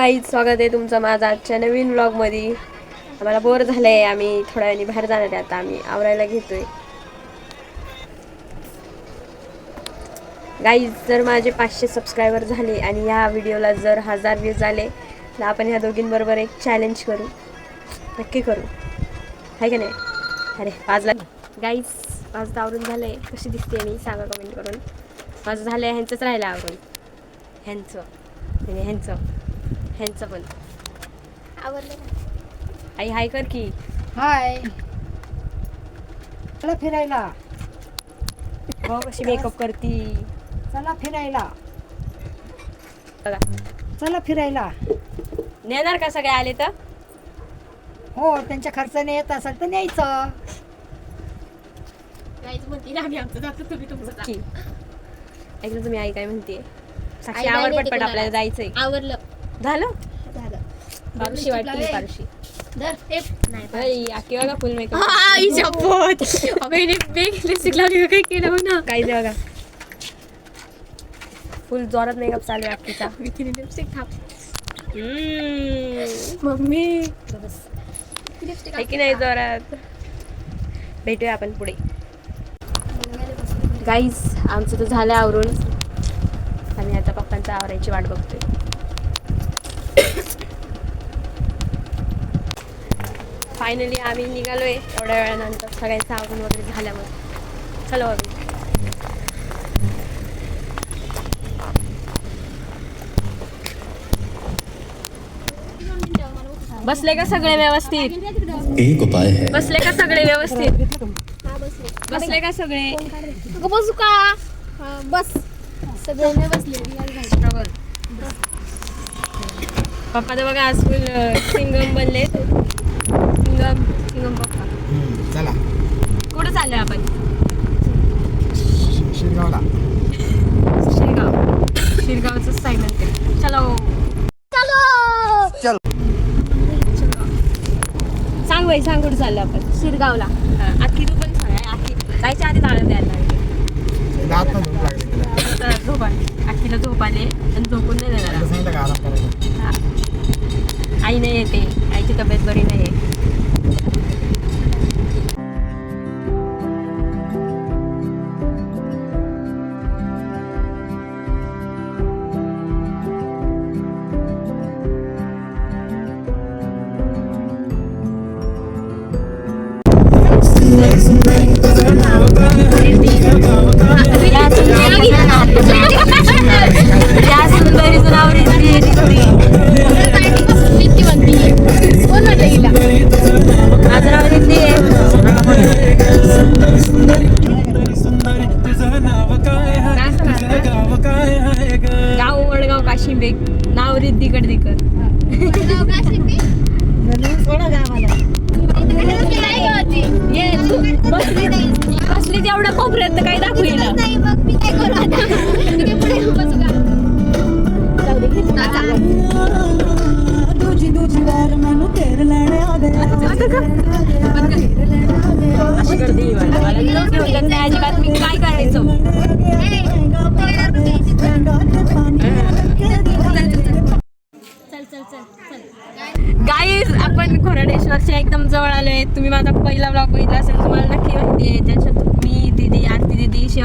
Guys स्वागत आहे तुमचं माझं आजच्या नवीन ब्लॉगमध्ये आम्हाला बोर झालं आहे आम्ही थोड्या वेळाने बाहेर जाणार आहे आता आम्ही आवरायला घेतोय. गाईज जर माझे पाचशे सबस्क्रायबर झाले आणि या व्हिडिओला जर हजार व्ह्यूज आले तर आपण ह्या दोघींबरोबर एक चॅलेंज करू. नक्की करू. आहे का नाही? अरे पाचला गाईज माझं आवरून झालं आहे कशी दिसते मी? सांगा कमेंट करून माझं झालं आहे ह्यांचंच राहिलं आवरून. ह्यांचं. आणि ह्यांचं. ह्यांचं पण. आवडलं आई हाय कर की. हाय. चला फिरायला. हो कशी मेकअप करती? चला फिरायला. बघा चला फिरायला. नेणार का सगळे आले तर? हो त्यांच्या खर्चाने येत असेल तर न्यायचं. म्हणते ना आम्ही आमचं जातो तुम्ही तुमचं जा. की ऐकलं तुम्ही आई काय म्हणते साक्षी आई नाही पटपट देते आपल्याला. जायचंय. आवरलं. झालं? वाटली फुल मेकअप आई शपथ. अगं हिने बेग लिपस्टिक लावली काय केलं बघ. ना फुल जोरात मेकअप चालू आहे लिपस्टिक. मम्मी. की नाही जोरात? भेटूया आपण पुढे. गाईज आमचं तर झालं आवरून. आम्ही आता पप्पांचा आवरायची वाट बघतोय. फायनली आम्ही निघालोय एवढ्या वेळानंतर सगळ्यांचं आवरून वगैरे झाल्यावर. चलो अभी. बसले का सगळे व्यवस्थित? एक उपाय है। बसले का सगळे व्यवस्थित? हा बसले बसले का सगळे? बसू का? हा, बस. सगळे बसले. पप्पा तर बघा आज फुल सिंगम बनले सिंगम सिंगम पप्पा चला. कुठं चाललोय आपण? शिरगावला. शिरगाव. शिरगावचं साईड नंतर चलो. चलो. सांग बाई सांग कुठं चाललो आपण? शिरगावला. आखी तू पण सांग आखी. जायच्या आधी जाळं द्यायला लागले. दात पण झोप लागली तुला. आता झोप आली. आखीला झोप आले आणि झोपून नाही देणार. तुला सांगितलं का आराम करायला? हा. आई नाही येते. आईची तब्येत बरी नाही आहे नाव रिद्धी कडदीकर. गावाला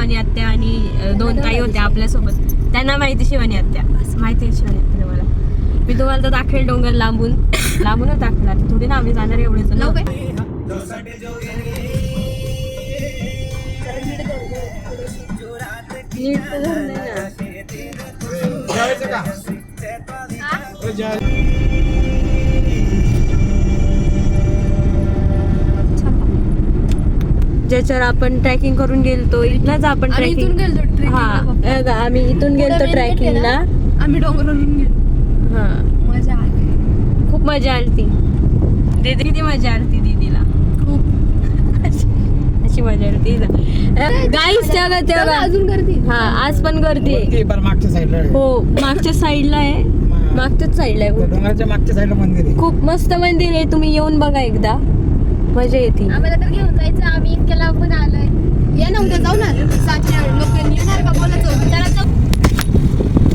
शिवानी आत्या आणि दोन ताई होत्या आपल्यासोबत. त्यांना माहिती शिवानी आत्या. बस माहिती आहे शिवानी आत्या तुम्हाला. मी तुम्हाला तर दाखवेल डोंगर लांबून. लांबूनच दाखवला थोडी ना आम्ही जाणार एवढेच. नीट ना. ज्याच्यावर आपण ट्रॅकिंग करून गेलतो इथनच आपण आम्ही इथून ट्रॅकिंग गेलतो हा आम्ही इथून गेलतो पुढे main gate आहे ट्रॅकिंगला. ना, आम्ही डोंगरवरून गेलो. हा. मजा आली. खूप मजा आली ती दीदी किती मजा आली ती दीदीला. खूप. अशी मजा गाईस तेव्हा अजून गर्दी. हा आज पण गर्दी आहे. ते पण मागच्या साईडला आहे. हो मागच्या साईडला आहे. मागच्याच साईडला आहे. त्या डोंगराच्या मागच्या साईडला मंदिर आहे. खूप मस्त मंदिर आहे. तुम्ही येऊन बघा एकदा. मजा येते. आम्हाला तर घेऊन जायचं. आम्ही इतक्या लांबून आलोय. या ना उद्या जाऊ ना. सातशे लोक येणार का बोला चला जाऊ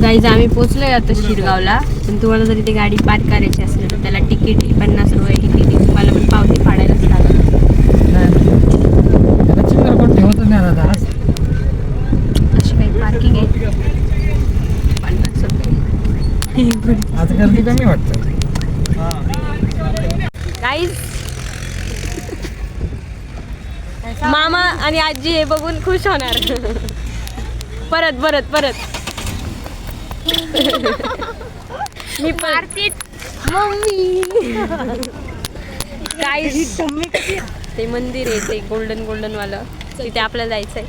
गाईज आम्ही पोचलोय आता शिरगावला. पण तुम्हाला जर इथे गाडी पार्क करायची असेल तर त्याला तिकीट पन्नास रुपये तिकीट आहे. तुम्हाला पण पावती फाडायलाच लागेल त्याला चिल्लर कोण ठेवतच नाही दादा आज अशी काही पार्किंग आहे पन्नास रुपये आज गर्दी कमी वाटतं गाईज मामा आणि आजी हे बघून खुश होणार. परत परत परत. मी मम्मी. गाईज ते मंदिर आहे ते गोल्डन गोल्डन वालं. तिथे आपल्याला जायचंय.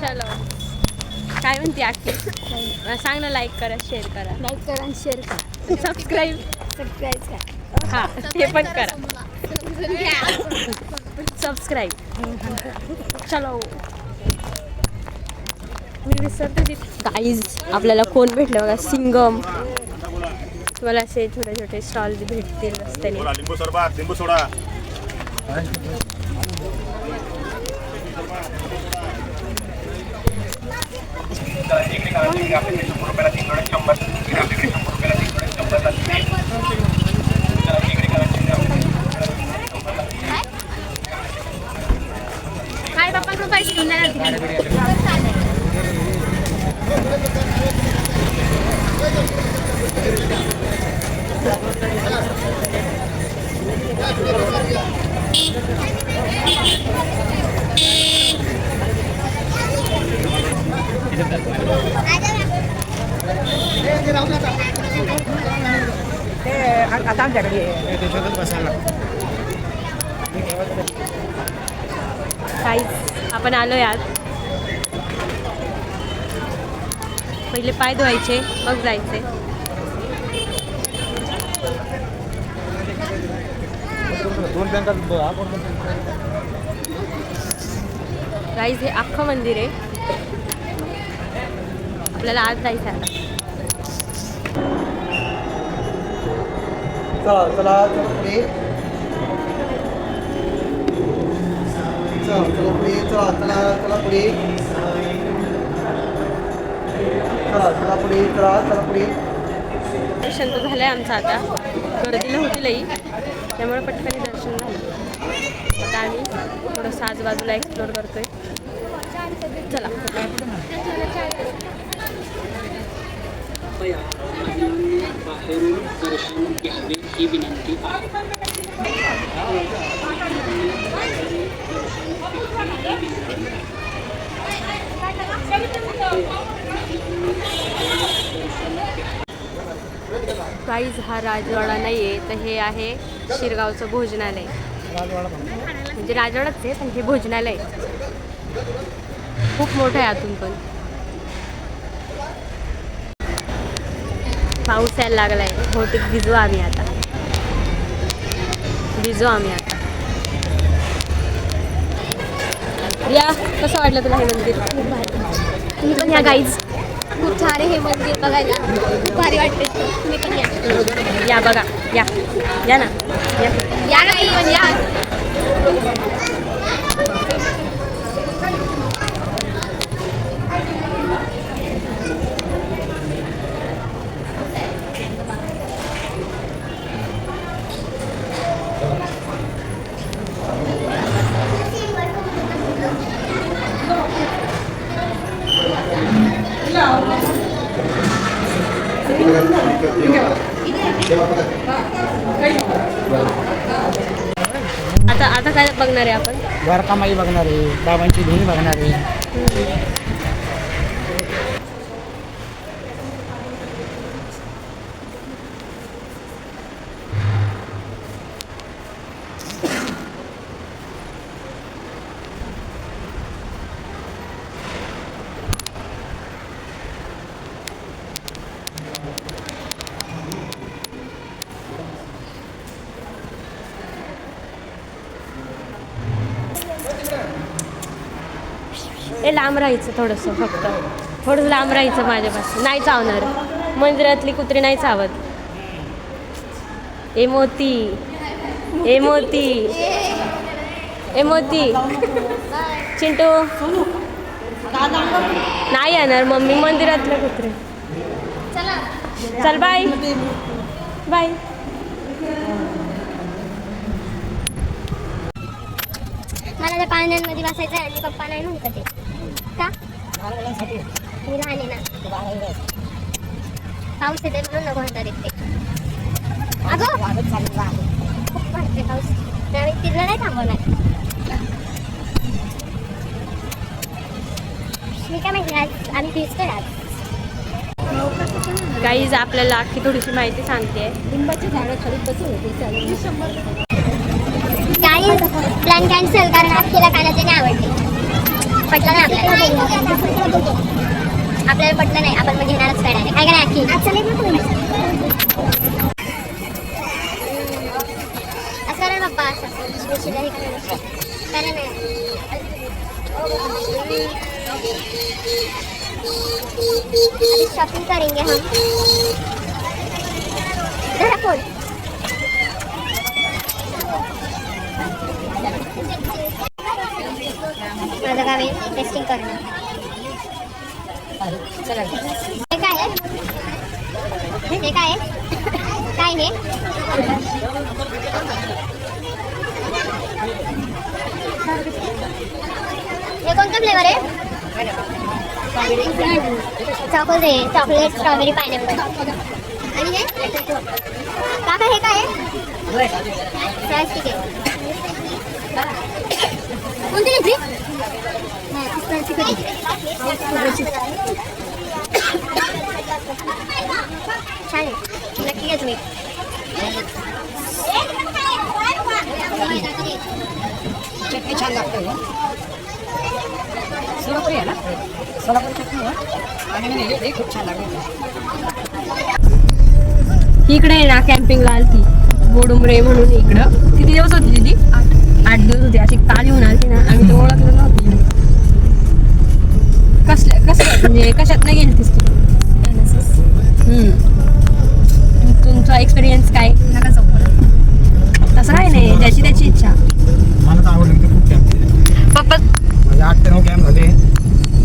चलो. काय म्हणते आखी सांग ना लाईक करा शेअर करा. लाईक करा आणि शेअर करा. सबस्क्राईब सबस्क्राईब करा. हा ते पण करा. सबस्क्राईब चलो. मी विसरते गाईज आपल्याला कोण भेटलं बघा? सिंगम. तुम्हाला असे छोटे छोटे स्टॉल भेटतील रस्त्याने. बोला लिंबू सरबत लिंबू सोडा काय पप्पा कृपा घेऊन जाणार तिकडे आता आमच्याकडे काहीच आपण आलोय आज. पहिले पाय धुवायचे मग जायचे. गाईज हे अख्खं मंदिर आहे. आपल्याला आज जायचं आहे आता. चला चला. चला पुढे चला चला पुढे चला चला चला पुढे. चला चला पुढे चला चला पुढे. दर्शन तर झालंय आमचं आता. गर्दी नव्हती लई. त्यामुळे पटकन दर्शन झालं. आता आम्ही थोडंसं आजूबाजूला एक्सप्लोर करतोय चला बाहेरून दर्शन घ्यावे ही विनंती आहे. काहीच हा राजवाडा नाही आहे तर हे आहे शिरगावचं भोजनालय. म्हणजे राजवाडाच आहे पण हे भोजनालय. खूप मोठं आहे आतून पण. पाऊस यायला लागलाय. बहुतेक भिजू आम्ही आता. भिजू आम्ही आता. या कसं वाटलं तुला हे मंदिर? तुम्ही पण या गाईज खूप छान आहे हे मंदिर बघायला. खूप भारी वाटते तुम्ही पण या. या बघा. या. या ना. या. या ना या. आता आता काय बघणार आहे आपण? द्वारकामाई बघणार आहे बाबांची धुणी बघणार आहे ए लांब राहायचं थोडंसं फक्त. थोडंसं लांब राहायचं माझ्यापासून नाही चावणार. मंदिरातली कुत्री नाही चावत. ए मोती. ए मोती. ए मोती. चिंटू. नाही येणार मम्मी. मंदिरातलं कुत्रे. चला. चल बाय. बाय. मला त्या पाण्यामध्ये बसायचं आहे. आणि पप्पा नाही म्हणतात ते. का? मी लहान आहे ना. पाऊस येते म्हणून नको म्हणतात ते अगं! खूप वाटते पाऊस. त्यावेळी तिला नाही थांबवणार. मी काय माहिती आज आम्ही भिजतोय आज. गाईज आपल्याला अख्खी थोडीशी माहिती सांगते. काही प्लॅन कॅन्सल कारण अख्खीला कानाचे नाही आवडले. पटलं नाही आपल्याला. आपल्याला पटलं नाही आपण मग घेणारच काय काय असं करा पप्पा असं शिला करा करा नाही अभी शॉपिंग करेंगे हम. जरा फ़ोन माझं काम आहे टेस्टिंग करणं. हे काय आहे? हे काय आहे? काय हे? हे कोणतं फ्लेवर आहे? चॉकलेट आहे. चॉकलेट स्ट्रॉबेरी पायनॅपल आणि हे? काका हे काय आहे? प्लास्टिक आहे कोणती घेतली? छान आहे. नक्की तुम्ही. चटणी छान लागते हो. सोलापुरी आहे ना? सोलापुरी चटणी आहे आणि मी खूप छान लागली इकडे आहे ना कॅम्पिंगला आलती. बोडुमरे म्हणून इकडं. किती दिवस होती दिदी? आठ दिवस होती अशी काल येऊन आलती ना आम्ही तो ओळखलं नव्हती. कसल्या कसल्या म्हणजे कशात नाही गेली तू हम्म. तुमचा एक्सपिरियन्स काय? तसं काय नाही ज्याची त्याची इच्छा. मला तर आवडलं ते खूप कॅम्प पप्पा माझे आठ ते नऊ कॅम्प झाले.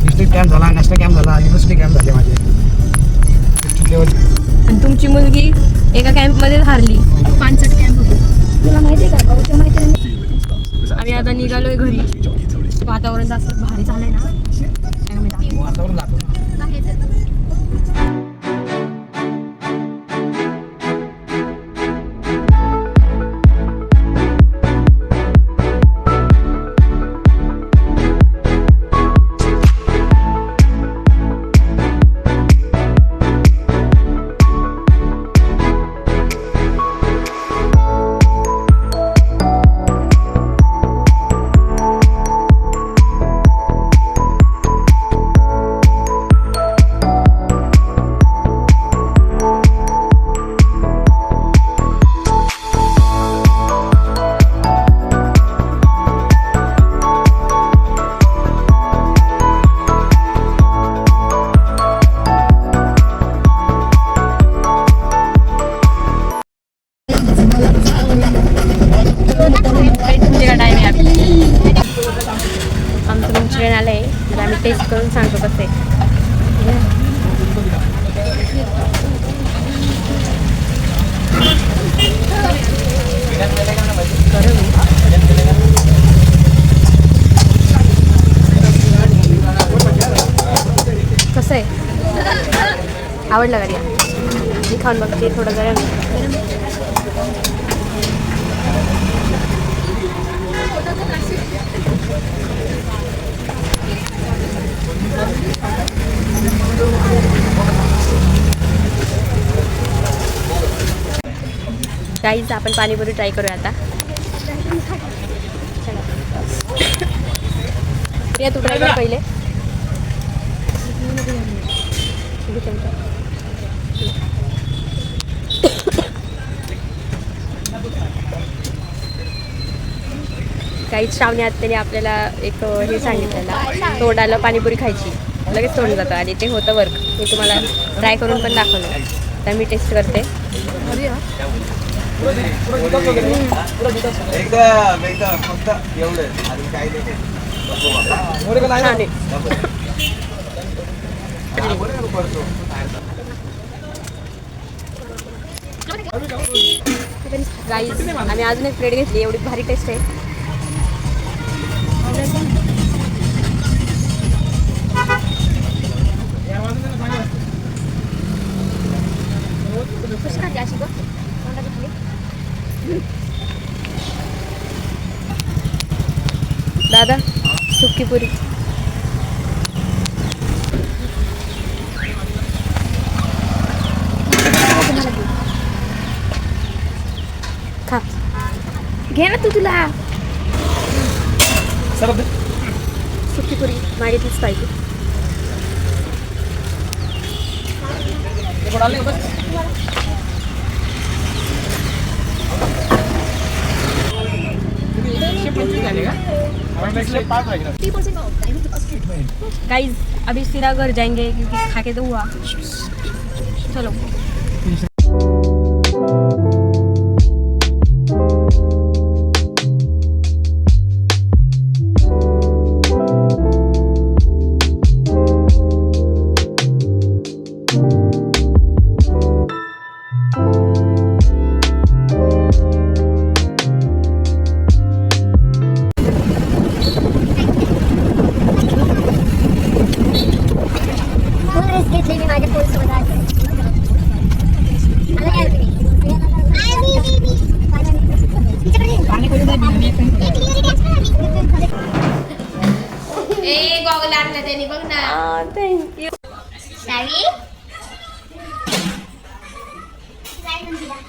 डिस्ट्रिक्ट कॅम्प झाला नॅशनल कॅम्प झाला युनिव्हर्सिटी कॅम्प झाले माझे. डिस्ट्रिक्ट लेवल आणि तुमची मुलगी एका कॅम्पमध्ये हारली. पानसट कॅम्प होतो. आम्ही आता निघालोय घरी. वातावरण जास्त भारी झालंय ना. वातावरण आवडलं का मी खाऊन बघते थोडं गरम आहे. गाईज आपण पाणीपुरी ट्राय करूया आता चला. तू ट्राय कर पहिले काही श्रावणी आत्याने आपल्याला एक हे सांगितलेलं. तोंडाला पाणीपुरी खायची. लगेच तोंड जातं आणि ते होतं वर्क मी तुम्हाला ट्राय करून पण दाखवलं. तर मी टेस्ट करते. आम्ही अजून एक प्लेट घेतली. एवढी भारी टेस्ट आहे. सुकी पुरी. खा. घे ना तू तुला. सुकी पुरी मागितलीच पाहिजे. गाइस अभी सीधा घर जाएंगे क्योंकि खा के तो हुआ। चलो।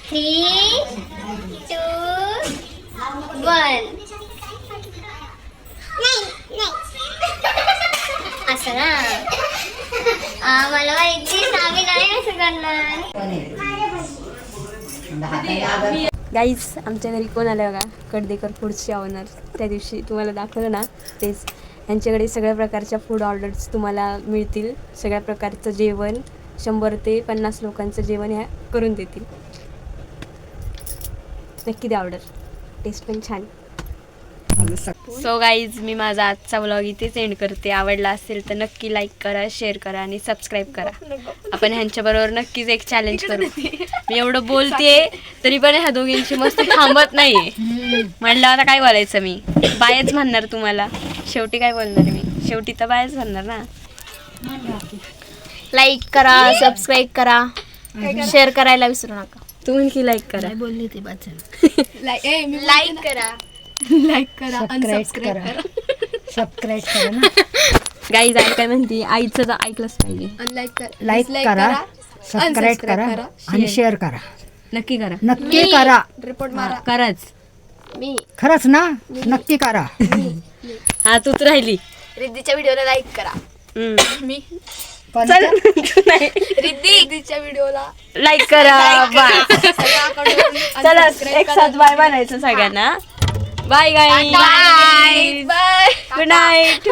थ्री टू वन असं ना? मला माहिती आम्ही नाही असं करणार. गाईज आमच्या घरी कोण आलं बघा? कडदेकर फूडचे ऑनर त्या दिवशी तुम्हाला दाखवलं ना? तेच. यांच्याकडे सगळ्या प्रकारच्या फूड ऑर्डर्स तुम्हाला मिळतील. सगळ्या प्रकारचं जेवण शंभर ते पन्नास लोकांचं जेवण ह्या करून देतील. नक्की द्या ऑर्डर टेस्ट पण छान. सो गाईज मी माझा आजचा व्लॉग इथेच एंड करते. आवडला असेल तर नक्की लाईक करा शेअर करा आणि सबस्क्राईब करा. आपण ह्यांच्याबरोबर नक्कीच एक चॅलेंज करू. मी एवढं बोलते तरी पण ह्या दोघींची मस्त थांबत नाहीये. म्हणलं आता काय बोलायचं मी? बायच म्हणणार तुम्हाला. शेवटी काय बोलणार मी? शेवटी तर बायच म्हणणार ना. लाईक करा सबस्क्राईब करा. शेअर करायला विसरू नका. तुम्ही की लाईक करा? लाईक करा. लाईक करा सबस्क्राईब करा. सबस्क्राईब करा ना. गाईज आई काय म्हणते? आईचं तर ऐकलंच पाहिजे. लाईक लाईक करा सबस्क्राईब करा आणि शेअर करा. नक्की करा. नक्की करा. रिपोर्ट हा, कराच मी. खरंच ना? नक्की करा. हा तूच राहिली. रिद्धीच्या व्हिडिओला लाईक करा. मी. चल. नाही. रिद्धीच्या व्हिडिओला. लाईक करा बाय चला एक साथ बाय म्हणायचं सगळ्यांना. Bye guy bye bye good night